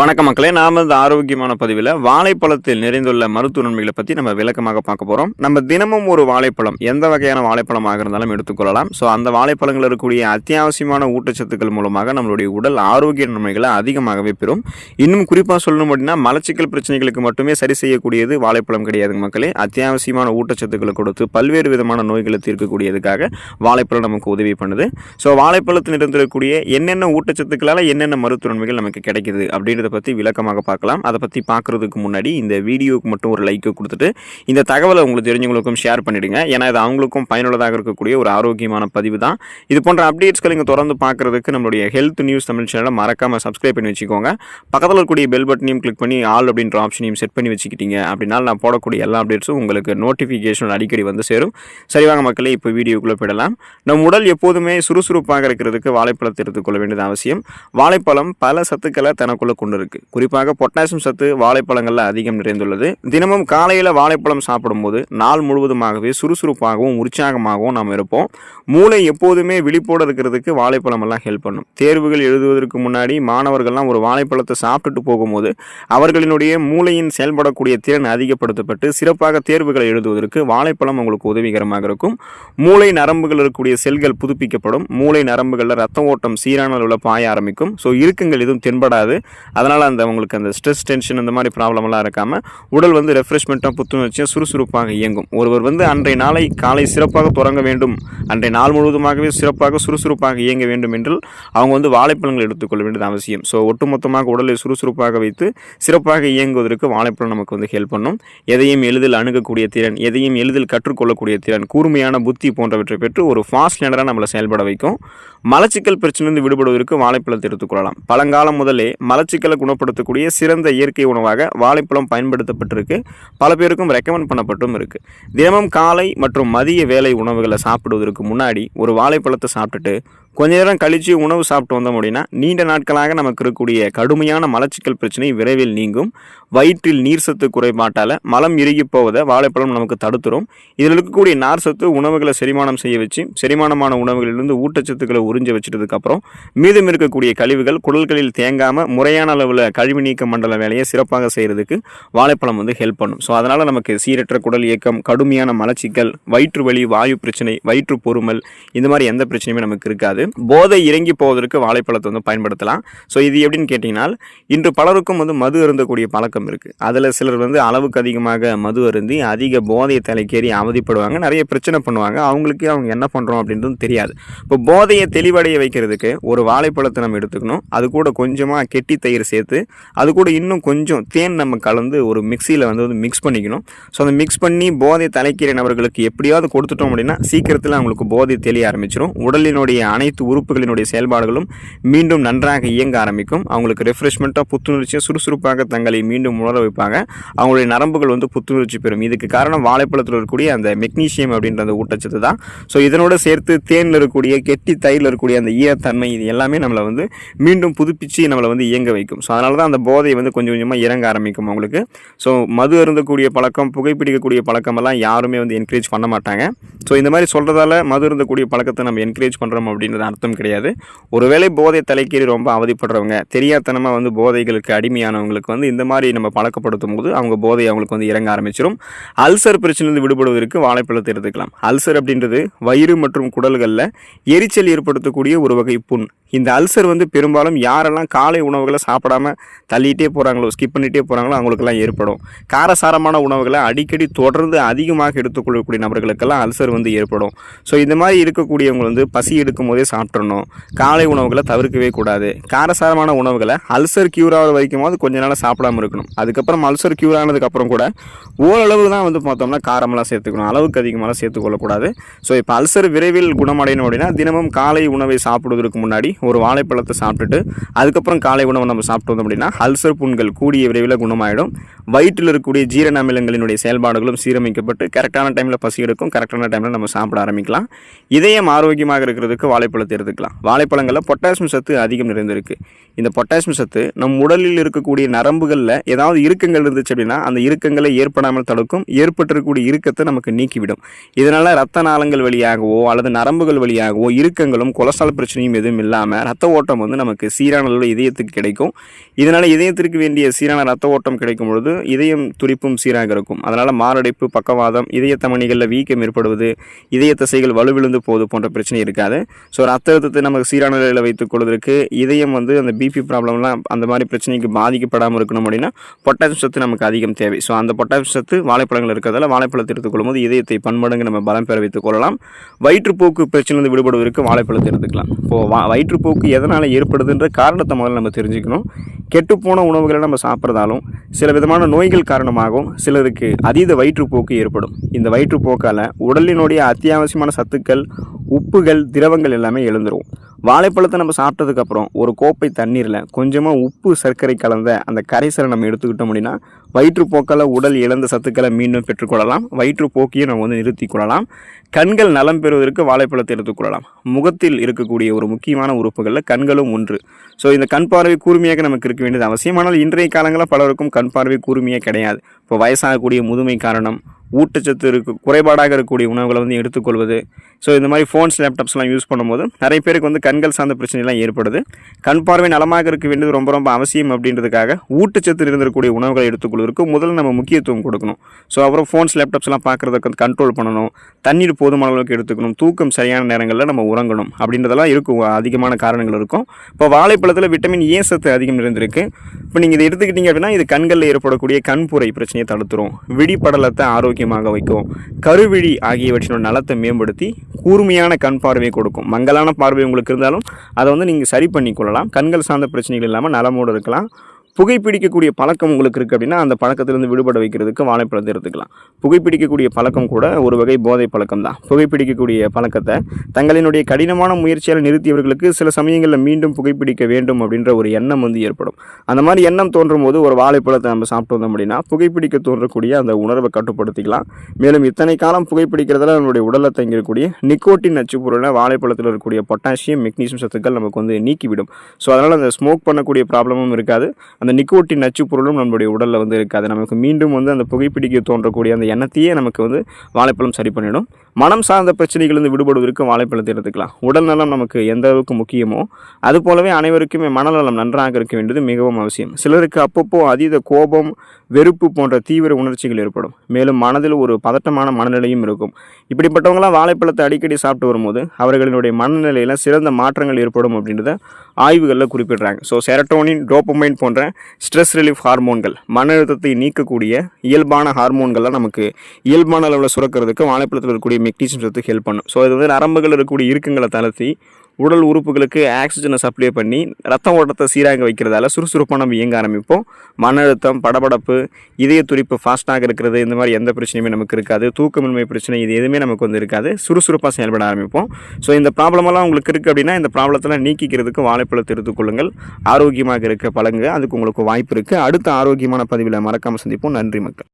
வணக்கம் மக்களே நாம இந்த ஆரோக்கியமான பதிவில் வாழைப்பழத்தில் நிறைந்துள்ள மருத்துவ நன்மைகளை பற்றி நம்ம விளக்கமாக பார்க்க போகிறோம் நம்ம தினமும் ஒரு வாழைப்பழம் எந்த வகையான வாழைப்பழமாக இருந்தாலும் எடுத்துக்கொள்ளலாம். ஸோ அந்த வாழைப்பழங்கள் இருக்கக்கூடிய அத்தியாவசியமான ஊட்டச்சத்துக்கள் மூலமாக நம்மளுடைய உடல் ஆரோக்கிய நன்மைகளை அதிகமாகவே பெறும். இன்னும் குறிப்பாக சொல்லணும் அப்படின்னா மலச்சிக்கல் பிரச்சனைகளுக்கு மட்டுமே சரி செய்யக்கூடியது வாழைப்பழம் கிடையாதுங்க மக்களே. அத்தியாவசியமான ஊட்டச்சத்துக்களை கொடுத்து பல்வேறு விதமான நோய்களை தீர்க்கக்கூடியதுக்காக வாழைப்பழம் நமக்கு உதவி பண்ணுது. ஸோ வாழைப்பழத்தில் இருந்திருக்கக்கூடிய என்னென்ன ஊட்டச்சத்துக்களால் என்னென்ன மருத்துவ நன்மைகள் நமக்கு கிடைக்குது அப்படின்றத பற்றி விளக்கமாக பார்க்கலாம். அதை பற்றி பார்க்குறதுக்கு முன்னாடி இந்த வீடியோவுக்கு மட்டும் ஒரு லைக்கை கொடுத்துட்டு இந்த தகவலை உங்களுக்கு தெரிஞ்சவங்களுக்கும் ஷேர் பண்ணிடுங்க. ஏன்னா இது அவங்களுக்கும் பயனுள்ளதாக இருக்கக்கூடிய ஒரு ஆரோக்கியமான பதிவு தான். இது போன்ற அப்டேட்ஸ்களை நீங்கள் தொடர்ந்து பார்க்குறதுக்கு நம்மளுடைய ஹெல்த் நியூஸ் தமிழ் சேனலை மறக்காமல் சப்ஸ்கிரைப் பண்ணி வச்சுக்கோங்க. பக்கத்தில் இருக்கக்கூடிய பெல் பட்டனையும் கிளிக் பண்ணி ஆல் அப்படின்ற ஆப்ஷனையும் செட் பண்ணி வச்சுக்கிட்டீங்க அப்படின்னா நான் போடக்கூடிய எல்லா அப்டேட்ஸும் உங்களுக்கு நோட்டிஃபிகேஷன் அடிக்கடி வந்து சேரும். சரிவாங்க மக்களே இப்போ வீடியோக்குள்ளே போயிடலாம். நம் உடல் எப்போதுமே சுறுசுறுப்பாக இருக்கிறதுக்கு வாழைப்பழத்தை எடுத்துக்கொள்ள வேண்டியது அவசியம். வாழைப்பழம் பல சத்துக்களை தனக்குள்ளே கொண்டு இருக்கு. குறிப்பாக பொட்டாசியம் சத்து வாழைப்பழங்களில் அதிகம் நிறைந்துள்ளது. தினமும் காலையில் வாழைப்பழம் சாப்பிடும்போது நாள் முழுவதுமாகவே சுறுசுறுப்பாகவும் உற்சாகமாகவும் நாம் இருப்போம். மூளை எப்போதுமே விழிப்போடு இருக்கிறதுக்கு வாழைப்பழம் எல்லாம் ஹெல்ப் பண்ணும். தேர்வுகள் எழுதுவதற்கு முன்னாடி மாணவர்கள்லாம் ஒரு வாழைப்பழத்தை சாப்பிட்டுட்டு போகும்போது அவர்களினுடைய மூளையின் செயல்படக்கூடிய திறன் அதிகப்படுத்தப்பட்டு சிறப்பாக தேர்வுகளை எழுதுவதற்கு வாழைப்பழம் உங்களுக்கு உதவிகரமாக இருக்கும். மூளை நரம்புகள் இருக்கக்கூடிய செல்கள் புதுப்பிக்கப்படும். மூளை நரம்புகளில் ரத்த ஓட்டம் சீரான அளவில் பாய ஆரம்பிக்கும். ஸோ இருக்குங்கள் எதுவும் தென்படாது. அதனால் அந்த உங்களுக்கு அந்த ஸ்ட்ரெஸ் டென்ஷன் இந்த மாதிரி ப்ராப்ளமெல்லாம் இருக்காமல் உடல் வந்து ரெஃப்ரெஷ்மெண்ட்டாக புத்துணர்ச்சியாக சுறுசுறுப்பாக இயங்கும். ஒருவர் வந்து அன்றைய நாளை காலை சிறப்பாக தொடங்க வேண்டும். அன்றைய நாள் முழுவதுமாகவே சிறப்பாக சுறுசுறுப்பாக இயங்க வேண்டும் என்று அவங்க வந்து வாழைப்பழங்கள் எடுத்துக்கொள்ள வேண்டியது அவசியம். ஸோ ஒட்டுமொத்தமாக உடலை சுறுசுறுப்பாக வைத்து சிறப்பாக இயங்குவதற்கு வாழைப்பழம் நமக்கு வந்து ஹெல்ப் பண்ணும். எதையும் எளிதில் அணுகக்கூடிய திறன் எதையும் எளிதில் கற்றுக்கொள்ளக்கூடிய திறன் கூர்மையான புத்தி போன்றவற்றை பெற்று ஒரு ஃபாஸ்ட் லேனராக நம்மளை செயல்பட வைக்கும். மலச்சிக்கல் பிரச்சனையிலிருந்து விடுபடுவதற்கு வாழைப்பழத்தை எடுத்துக்கொள்ளலாம். பழங்காலம் முதலே மலச்சிக்கல் குணப்படுத்தக்கூடிய சிறந்த இயற்கை உணவாக வாழைப்பழம் பயன்படுத்தப்பட்டிருக்கு. பல பேருக்கும் ரெக்கமெண்ட் பண்ணப்பட்டும் இருக்கு. தினமும் காலை மற்றும் மதிய வேலை உணவுகளை சாப்பிடுவதற்கு முன்னாடி ஒரு வாழைப்பழத்தை சாப்பிட்டுட்டு கொஞ்ச நேரம் கழித்து உணவு சாப்பிட்டு வந்தோம் அப்படின்னா நீண்ட நாட்களாக நமக்கு இருக்கக்கூடிய கடுமையான மலச்சிக்கல் பிரச்சனை விரைவில் நீங்கும். வயிற்றில் நீர் சத்து குறைபாட்டால் மலம் இறுகி போவதை வாழைப்பழம் நமக்கு தடுத்துரும். இதில் இருக்கக்கூடிய நார் சத்து உணவுகளை செரிமானம் செய்ய வச்சு செரிமானமான உணவுகளிலிருந்து ஊட்டச்சத்துக்களை உறிஞ்ச வச்சிட்டதுக்கப்புறம் மீதம் இருக்கக்கூடிய கழிவுகள் குடல்களில் தேங்காமல் முறையான அளவில் கழிவு நீக்க மண்டல வேலையை சிறப்பாக செய்கிறதுக்கு வாழைப்பழம் வந்து ஹெல்ப் பண்ணும். ஸோ அதனால் நமக்கு சீரற்ற குடல் இயக்கம் கடுமையான மலச்சிக்கல் வயிற்று வலி வாயு பிரச்சனை வயிற்று பொறுமல் இந்த மாதிரி எந்த பிரச்சனையுமே நமக்கு இருக்காது. போதை இறங்கி போவதற்கு வாழைப்பழத்தை வந்து பயன்படுத்தலாம். ஸோ இது எப்படின்னு கேட்டிங்கன்னா இன்று பலருக்கும் வந்து மது அருந்தக்கூடிய பழக்கம் இருக்குது அதில் சிலர் வந்து அளவுக்கு அதிகமாக மது அருந்தி அதிக போதையை தலைக்கேறி அவதிப்படுவாங்க நிறைய பிரச்சனை பண்ணுவாங்க. அவங்களுக்கு அவங்க என்ன பண்ணுறோம் அப்படின்றதும் தெரியாது. இப்போ போதையை தெளிவடைய வைக்கிறதுக்கு ஒரு வாழைப்பழத்தை நம்ம எடுத்துக்கணும். அது கூட கொஞ்சமாக கெட்டி தயிர் சேர்த்து அது கூட இன்னும் கொஞ்சம் தேன் நம்ம கலந்து ஒரு மிக்சியில் வந்து வந்து மிக்ஸ் பண்ணிக்கணும். ஸோ அந்த மிக்ஸ் பண்ணி போதை தலைக்கீரை நபர்களுக்கு எப்படியாவது கொடுத்துட்டோம் அப்படின்னா சீக்கிரத்தில் அவங்களுக்கு போதை தெளிய ஆரம்பிச்சிடும் உடலினுடைய அனைத்து உறுப்புகளினுடைய செயல்பாடுகளும் மீண்டும் நன்றாக இயங்க ஆரம்பிக்கும். அவங்களுக்கு ரெஃப்ரெஷ்மெண்ட்டாக புத்துணர்ச்சியாக சுறுசுறுப்பாக தங்களை மீண்டும் உணர வைப்பாங்க. அவங்களுடைய நரம்புகள் வந்து புத்துணர்ச்சி பெறும். இதுக்கு காரணம் வாழைப்பழத்தில் இருக்கக்கூடிய அந்த மெக்னீஷியம் அப்படின்ற அந்த ஊட்டச்சத்து தான். ஸோ இதனோட சேர்த்து தேனில் இருக்கக்கூடிய கெட்டி தயிரில் இருக்கக்கூடிய அந்த ஈரத்தன்மை இது எல்லாமே நம்மளை வந்து மீண்டும் புதுப்பிச்சு நம்மளை வந்து இயங்க வைக்கும். ஸோ அதனால தான் அந்த போதை வந்து கொஞ்சம் கொஞ்சமாக இறங்க ஆரம்பிக்கும் அவங்களுக்கு. ஸோ மது அருந்தக்கூடிய பழக்கம் புகைப்பிடிக்கக்கூடிய பழக்கமெல்லாம் யாருமே வந்து என்கரேஜ் பண்ண மாட்டாங்க. ஸோ இந்த மாதிரி சொல்கிறதால மது அருந்தக்கூடிய பழக்கத்தை நம்ம என்கரேஜ் பண்ணுறோம் அப்படின்றது அர்த்தம் கிடையாது. ஒருவேளை போதை தலைக்கீறி ரொம்ப அவதிப்படுறவங்க தெரியாதனமாக வந்து போதைகளுக்கு அடிமையானவங்களுக்கு வந்து இந்த மாதிரி நம்ம பழக்கப்படுத்தும் போது அவங்க போதை அவங்களுக்கு வந்து இறங்க ஆரம்பிச்சிடும் அல்சர் பிரச்சனையிலிருந்து விடுபடுவதற்கு வாழைப்பழத்தை எடுத்துக்கலாம். அல்சர் அப்படின்றது வயிறு மற்றும் குடல்களில் எரிச்சல் ஏற்படுத்தக்கூடிய ஒரு வகை புண். இந்த அல்சர் வந்து பெரும்பாலும் யாரெல்லாம் காலை உணவுகளை சாப்பிடாம தள்ளிகிட்டே போகிறாங்களோ ஸ்கிப் பண்ணிகிட்டே போகிறாங்களோ அவங்களுக்கெல்லாம் ஏற்படும். காரசாரமான உணவுகளை அடிக்கடி தொடர்ந்து அதிகமாக எடுத்துக்கொள்ளக்கூடிய நபர்களுக்கெல்லாம் அல்சர் வந்து ஏற்படும். ஸோ இந்த மாதிரி இருக்கக்கூடியவங்க வந்து பசி எடுக்கும் போதே சாப்பிட்றணும் காலை உணவுகளை தவிர்க்கவே கூடாது. காரசாரமான உணவுகளை அல்சர் க்யூர் ஆகிற வரைக்குமாவது கொஞ்ச நாள் சாப்பிடாம இருக்கணும். அதுக்கப்புறம் அல்சர் க்யூர் ஆனதுக்கப்புறம் கூட ஓரளவு தான் வந்து பார்த்தோம்னா காரமெல்லாம் சேர்த்துக்கணும். அளவுக்கு அதிகமாகலாம் சேர்த்துக்கொள்ளக்கூடாது. ஸோ இப்போ அல்சர் விரைவில் குணமடையணும் அப்படின்னா தினமும் காலை உணவை சாப்பிடுவதற்கு முன்னாடி ஒரு வாழைப்பழத்தை சாப்பிட்டுட்டு அதுக்கப்புறம் காலை உணவை நம்ம சாப்பிட்டு வந்தோம் அப்படின்னா அல்சர் புண்கள் கூடிய விரைவில் குணமாயிடும். வயிற்றில் இருக்கக்கூடிய ஜீரண அமிலங்களினுடைய செயல்பாடுகளும் சீரமைக்கப்பட்டு கரெக்டான டைமில் பசி எடுக்கும். கரெக்டான டைமில் நம்ம சாப்பிட ஆரம்பிக்கலாம். இதயம் ஆரோக்கியமாக இருக்கிறதுக்கு வாழைப்பழம் வாழைப்பழத்தை எடுத்துக்கலாம். வாழைப்பழங்களில் பொட்டாசியம் சத்து அதிகம் நிறைந்திருக்கு. இந்த பொட்டாசியம் சத்து நம் உடலில் இருக்கக்கூடிய நரம்புகளில் ஏதாவது இறுக்கங்கள் இருந்துச்சு அப்படின்னா அந்த இறுக்கங்களை ஏற்படாமல் தடுக்கும் ஏற்பட்டிருக்கக்கூடிய இறுக்கத்தை நமக்கு நீக்கிவிடும். இதனால் ரத்த நாளங்கள் வழியாகவோ அல்லது நரம்புகள் வழியாகவோ இறுக்கங்களும் கொலஸ்ட்ரால் பிரச்சனையும் எதுவும் இல்லாமல் ரத்த ஓட்டம் வந்து நமக்கு சீரான அளவில் இதயத்துக்கு கிடைக்கும். இதனால் இதயத்திற்கு வேண்டிய சீரான ரத்த ஓட்டம் கிடைக்கும் பொழுது இதயம் துடிப்பும் சீராக இருக்கும். அதனால் மாரடைப்பு பக்கவாதம் இதய தமணிகளில் வீக்கம் ஏற்படுவது இதய தசைகள் வலுவிழுந்து போவது போன்ற பிரச்சனை இருக்காது. ஸோ ரத்த அழுத்தத்தை நமக்கு சீரான நிலையில் வைத்துக் கொள்வதற்கு இதயம் வந்து அந்த பிபி ப்ராப்ளம்லாம் அந்த மாதிரி பிரச்சனைக்கு பாதிக்கப்படாமல் இருக்கணும் அப்படின்னா பொட்டாசியம் சத்து நமக்கு அதிகம் தேவை. ஸோ அந்த பொட்டாசியம் சத்து வாழைப்பழங்கள் இருக்கிறதால வாழைப்பழத்தை எடுத்துக்கொள்ளும் போது இதயத்தை பன்மடங்கு நம்ம பலம் பெற வைத்துக் கொள்ளலாம். வயிற்றுப்போக்கு பிரச்சனை விடுபடுவதற்கு வாழைப்பழத்தை எடுத்துக்கலாம். இப்போது வா வயிற்றுப்போக்கு எதனால் ஏற்படுதுன்ற காரணத்தை முதல்ல நம்ம தெரிஞ்சுக்கணும். கெட்டுப்போன உணவுகளை நம்ம சாப்பிட்றதாலும் சில விதமான நோய்கள் காரணமாகவும் சிலருக்கு அதீத வயிற்றுப்போக்கு ஏற்படும். இந்த வயிற்றுப்போக்கால் உடலினுடைய அத்தியாவசியமான சத்துக்கள் உப்புகள் திரவங்கள் எல்லாமே எழுந்துரும். வாழைப்பழத்தை நம்ம சாப்பிட்டதுக்கப்புறம் ஒரு கோப்பை தண்ணீரில் கொஞ்சமாக உப்பு சர்க்கரை கலந்த அந்த கரைசலை நம்ம எடுத்துக்கிட்டோம் அப்படின்னா வயிற்றுப்போக்கால் உடல் இழந்த சத்துக்களை மீண்டும் பெற்றுக்கொள்ளலாம். வயிற்றுப்போக்கையும் நம்ம வந்து நிறுத்தி கொள்ளலாம். கண்கள் நலம் பெறுவதற்கு வாழைப்பழத்தை எடுத்துக்கொள்ளலாம் முகத்தில் இருக்கக்கூடிய ஒரு முக்கியமான உறுப்புகளில் கண்களும் ஒன்று. ஸோ இந்த கண் பார்வை கூர்மையாக நமக்கு இருக்க வேண்டியது அவசியம். ஆனால் இன்றைய காலங்களில் பலருக்கும் கண் பார்வை கூர்மையாக கிடையாது. இப்போ வயசாகக்கூடிய முதுமை காரணம் ஊட்டச்சத்து இருக்கு குறைபாடாக இருக்கக்கூடிய உணவுகளை வந்து எடுத்துக்கொள்வது. ஸோ இந்த மாதிரி ஃபோன்ஸ் லேப்டாப்ஸ்லாம் யூஸ் பண்ணும்போது நிறைய பேருக்கு வந்து கண்கள் சார்ந்த பிரச்சனைலாம் ஏற்படுது. கண் பார்வை நலமாக இருக்க வேண்டியது ரொம்ப ரொம்ப அவசியம் அப்படின்றதுக்காக ஊட்டச்சத்து இருந்திருக்கக்கூடிய உணவுகளை எடுத்துக்கொள்வதற்கு முதல்ல நம்ம முக்கியத்துவம் கொடுக்கணும். ஸோ அப்புறம் ஃபோன்ஸ் லேப்டாப்ஸ்லாம் பார்க்குறதுக்கு வந்து கண்ட்ரோல் பண்ணணும். தண்ணீர் போதுமான அளவுக்கு எடுத்துக்கணும். தூக்கம் சரியான நேரங்களில் நம்ம உறங்கணும் அப்படின்றதெல்லாம் இருக்கும் அதிகமான காரணங்கள் இருக்கும். இப்போ வாழைப்பழத்தில் விட்டமின் ஏ சத்து அதிகம் இருந்திருக்கு இப்போ நீங்கள் இதை எடுத்துக்கிட்டீங்க அப்படின்னா இது கண்களில் ஏற்படக்கூடிய கண்புரை பிரச்சனையை தடுத்துரும். விழிப்படலத்தை ஆரோக்கியமாக வைக்கும் கருவிழி ஆகியவற்றினோட நலத்தை மேம்படுத்தி கூர்மையான கண் பார்வையை கொடுக்கும். மங்கலான பார்வை உங்களுக்கு இருந்தாலும் அதை வந்து நீங்கள் சரி பண்ணிக்கொள்ளலாம். கண்கள் சார்ந்த பிரச்சனைகள் இல்லாமல் நலமோடு இருக்கலாம். புகைப்பிடிக்கக்கூடிய பழக்கம் உங்களுக்கு இருக்குது அப்படின்னா அந்த பழக்கத்திலிருந்து விடுபட வைக்கிறதுக்கு வாழைப்பழத்தை எடுத்துக்கலாம். புகைப்பிடிக்கக்கூடிய பழக்கம் கூட ஒரு வகை போதை பழக்கம் தான். புகைப்பிடிக்கக்கூடிய பழக்கத்தை தங்களினுடைய கடினமான முயற்சியால் நிறுத்தியவர்களுக்கு சில சமயங்களில் மீண்டும் புகைப்பிடிக்க வேண்டும் அப்படின்ற ஒரு எண்ணம் வந்து ஏற்படும். அந்த மாதிரி எண்ணம் தோன்றும் போது ஒரு வாழைப்பழத்தை நம்ம சாப்பிட்டு வந்தோம் அப்படின்னா புகைப்பிடிக்க தோன்றக்கூடிய அந்த உணர்வை கட்டுப்படுத்திக்கலாம். மேலும் இத்தனை காலம் புகைப்பிடிக்கிறதுல நம்மளுடைய உடலில் தங்கியிருக்கக்கூடிய நிக்கோட்டின் நச்சு பொருளை வாழைப்பழத்தில் இருக்கக்கூடிய பொட்டாசியம் மெக்னீசியம் சத்துக்கள் நமக்கு வந்து நீக்கிவிடும். ஸோ அதனால் அந்த ஸ்மோக் பண்ணக்கூடிய ப்ராப்ளமும் இருக்காது. அந்த நிக்கோட்டின் நச்சு பொருளும் நம்மளுடைய உடலில் வந்து இருக்காது. நமக்கு மீண்டும் வந்து அந்த புகைப்பிடிக்க தோன்றக்கூடிய அந்த எண்ணத்தையே நமக்கு வந்து வாழைப்பழம் சரி பண்ணிடும். மனம் சார்ந்த பிரச்சனைகளிலிருந்து விடுபடுவதற்கு வாழைப்பழத்தை எடுத்துக்கலாம். உடல் நலம் நமக்கு எந்த அளவுக்கு முக்கியமோ அது போலவே அனைவருக்குமே மனநலம் நன்றாக இருக்க வேண்டியது மிகவும் அவசியம். சிலருக்கு அப்பப்போ அதீத கோபம் வெறுப்பு போன்ற தீவிர உணர்ச்சிகள் ஏற்படும். மேலும் மனதில் ஒரு பதட்டமான மனநிலையும் இருக்கும். இப்படிப்பட்டவங்களாம் வாழைப்பழத்தை அடிக்கடி சாப்பிட்டு வரும்போது அவர்களினுடைய மனநிலையில் சிறந்த மாற்றங்கள் ஏற்படும் அப்படின்றத ஆய்வுகளில் குறிப்பிடுறாங்க. ஸோ செரட்டோனின் டோப்பமைன் போன்ற ஸ்ட்ரெஸ் ரிலீஃப் ஹார்மோன்கள் மன அழுத்தத்தை நீக்கக்கூடிய இயல்பான ஹார்மோன்கள்லாம் நமக்கு இயல்பான அளவில் சுரக்கிறதுக்கு வாழைப்பழத்தில் இருக்கக்கூடிய மெக்னீசியம் சத்து ஹெல்ப் பண்ணும். ஸோ இது வந்து நரம்புகள் இருக்கக்கூடிய இருக்குங்களை தளர்த்தி உடல் உறுப்புகளுக்கு ஆக்சிஜனை சப்ளை பண்ணி ரத்த ஓட்டத்தை சீராக வைக்கிறதால சுறுசுறுப்பாக நம்ம இயங்க ஆரம்பிப்போம். மன அழுத்தம் படபடப்பு இதய துடிப்பு ஃபாஸ்ட்டாக இருக்கிறது இந்த மாதிரி எந்த பிரச்சனையுமே நமக்கு இருக்காது. தூக்கமின்மை பிரச்சனை இது எதுவுமே நமக்கு வந்து இருக்காது. சுறுசுறுப்பாக செயல்பட ஆரம்பிப்போம். ஸோ இந்த ப்ராப்ளமெல்லாம் உங்களுக்கு இருக்குது அப்படின்னா இந்த ப்ராப்ளத்தெல்லாம் நீக்கிக்கிறதுக்கு வாழைப்பழத்தை எடுத்துக்கொள்ளுங்கள் ஆரோக்கியமாக இருக்க பழங்க. அதுக்கு உங்களுக்கு வாய்ப்பு இருக்குது அடுத்த ஆரோக்கியமான பதிவில் மறக்காமல் சந்திப்போம். நன்றி மக்கள்.